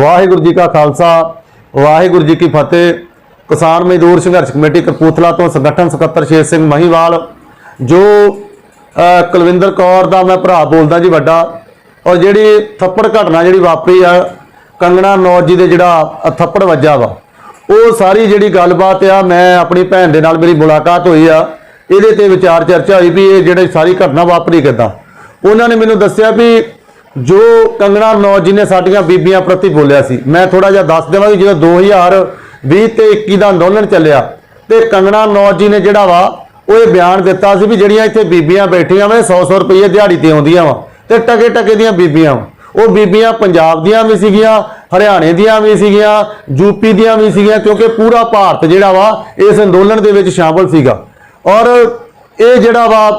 ਵਾਹਿਗੁਰੂ ਜੀ ਕਾ ਖਾਲਸਾ, ਵਾਹਿਗੁਰੂ ਜੀ ਕੀ ਫਤਿਹ। ਕਿਸਾਨ ਮਜ਼ਦੂਰ ਸੰਘਰਸ਼ ਕਮੇਟੀ ਕਪੂਰਥਲਾ ਤੋਂ ਸੰਗਠਨ ਸਕੱਤਰ ਸ਼ੇਰ ਸਿੰਘ ਮਹੀਵਾਲ, ਜੋ ਕੁਲਵਿੰਦਰ ਕੌਰ ਦਾ ਮੈਂ ਭਰਾ ਬੋਲਦਾ ਜੀ ਵੱਡਾ, ਔਰ ਜਿਹੜੀ ਥੱਪੜ ਘਟਨਾ ਜਿਹੜੀ ਵਾਪਰੀ ਆ, ਕੰਗਣਾ ਨੌਜ ਜੀ ਦੇ ਜਿਹੜਾ ਥੱਪੜ ਵੱਜਾ ਵਾ, ਉਹ ਸਾਰੀ ਜਿਹੜੀ ਗੱਲਬਾਤ ਆ, ਮੈਂ ਆਪਣੀ ਭੈਣ ਦੇ ਨਾਲ ਮੇਰੀ ਮੁਲਾਕਾਤ ਹੋਈ ਆ, ਇਹਦੇ ਤੇ ਵਿਚਾਰ ਚਰਚਾ ਹੋਈ ਵੀ ਇਹ ਜਿਹੜੇ ਸਾਰੀ ਘਟਨਾ ਵਾਪਰੀ ਕਿੱਦਾਂ। ਉਹਨਾਂ ਨੇ ਮੈਨੂੰ ਦੱਸਿਆ ਵੀ ਜੋ ਕੰਗਣਾ ਨੌਜ ਜੀ ਨੇ ਸਾਡੀਆਂ ਬੀਬੀਆਂ ਪ੍ਰਤੀ ਬੋਲਿਆ ਸੀ, ਮੈਂ ਥੋੜਾ ਜਿਹਾ ਦੱਸ ਦੇਵਾਂ ਕਿ ਜਦੋਂ 2020 ਤੇ 21 ਦਾ ਅੰਦੋਲਨ ਚੱਲਿਆ ਤੇ ਕੰਗਣਾ ਨੌਜ ਜੀ ਨੇ ਜਿਹੜਾ ਵਾ, ਉਹ ਇਹ ਬਿਆਨ ਦਿੱਤਾ ਸੀ ਵੀ ਜਿਹੜੀਆਂ ਇੱਥੇ ਬੀਬੀਆਂ ਬੈਠੀਆਂ ਵਾ 100-100 ਰੁਪਏ ਦਿਹਾੜੀ ਤੇ ਆਉਂਦੀਆਂ ਵਾ ਤੇ ਟਕੇ ਟਕੇ ਦੀਆਂ ਬੀਬੀਆਂ ਉਹ ਬੀਬੀਆਂ ਪੰਜਾਬ ਦੀਆਂ ਵੀ ਸੀਗੀਆਂ, ਹਰਿਆਣੇ ਦੀਆਂ ਵੀ ਸੀਗੀਆਂ ਯੂਪੀ ਦੀਆਂ ਵੀ ਸੀਗੀਆਂ, ਕਿਉਂਕਿ ਪੂਰਾ ਭਾਰਤ ਜਿਹੜਾ ਵਾ, ਇਸ ਅੰਦੋਲਨ ਦੇ ਵਿੱਚ ਸ਼ਾਮਲ ਸੀਗਾ। ਔਰ ਇਹ ਜਿਹੜਾ ਵਾ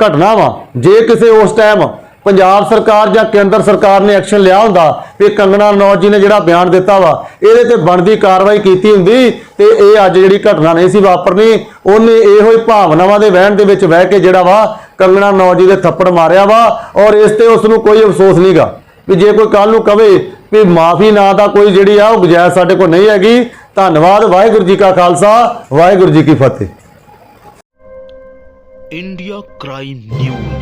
ਘਟਨਾ ਵਾ, ਜੇ ਕਿਸੇ ਉਸ ਟਾਈਮ ਪੰਜਾਬ ਸਰਕਾਰ ਜਾਂ ਕੇਂਦਰ ਸਰਕਾਰ ਨੇ ਐਕਸ਼ਨ ਲਿਆ ਹੁੰਦਾ ਤੇ ਕੰਗਣਾ ਨੌਜ ਜੀ ਨੇ ਜਿਹੜਾ ਬਿਆਨ ਦਿੱਤਾ ਵਾ, ਇਹਦੇ ਤੇ ਬਣਦੀ ਕਾਰਵਾਈ ਕੀਤੀ ਹੁੰਦੀ ਤੇ ਇਹ ਅੱਜ ਜਿਹੜੀ ਘਟਨਾ ਨਹੀਂ ਸੀ ਵਾਪਰਨੀ, ਉਹਨੇ ਇਹੋ ਹੀ ਭਾਵਨਾਵਾਂ ਦੇ ਵਹਿਣ ਦੇ ਵਿੱਚ ਵਹਿ ਕੇ ਜਿਹੜਾ ਵਾ ਕੰਗਣਾ ਨੌਜ ਜੀ ਦੇ ਥੱਪੜ ਮਾਰਿਆ ਵਾ ਔਰ ਇਸ ਤੇ ਉਸ ਨੂੰ ਕੋਈ ਅਫਸੋਸ ਨਹੀਂਗਾ ਵੀ ਜੇ ਕੋਈ ਕੱਲ ਨੂੰ ਕਵੇ ਵੀ ਮਾਫੀ ਨਾ ਦਾ ਕੋਈ ਜਿਹੜੀ ਆ ਉਹ ਗੁਜਾਇ ਸਾਡੇ ਕੋਲ ਨਹੀਂ ਹੈਗੀ। ਧੰਨਵਾਦ, ਵਾਹਿਗੁਰੂ ਜੀ ਕਾ ਖਾਲਸਾ, ਵਾਹਿਗੁਰੂ ਜੀ ਕੀ ਫਤਿਹ। India crime news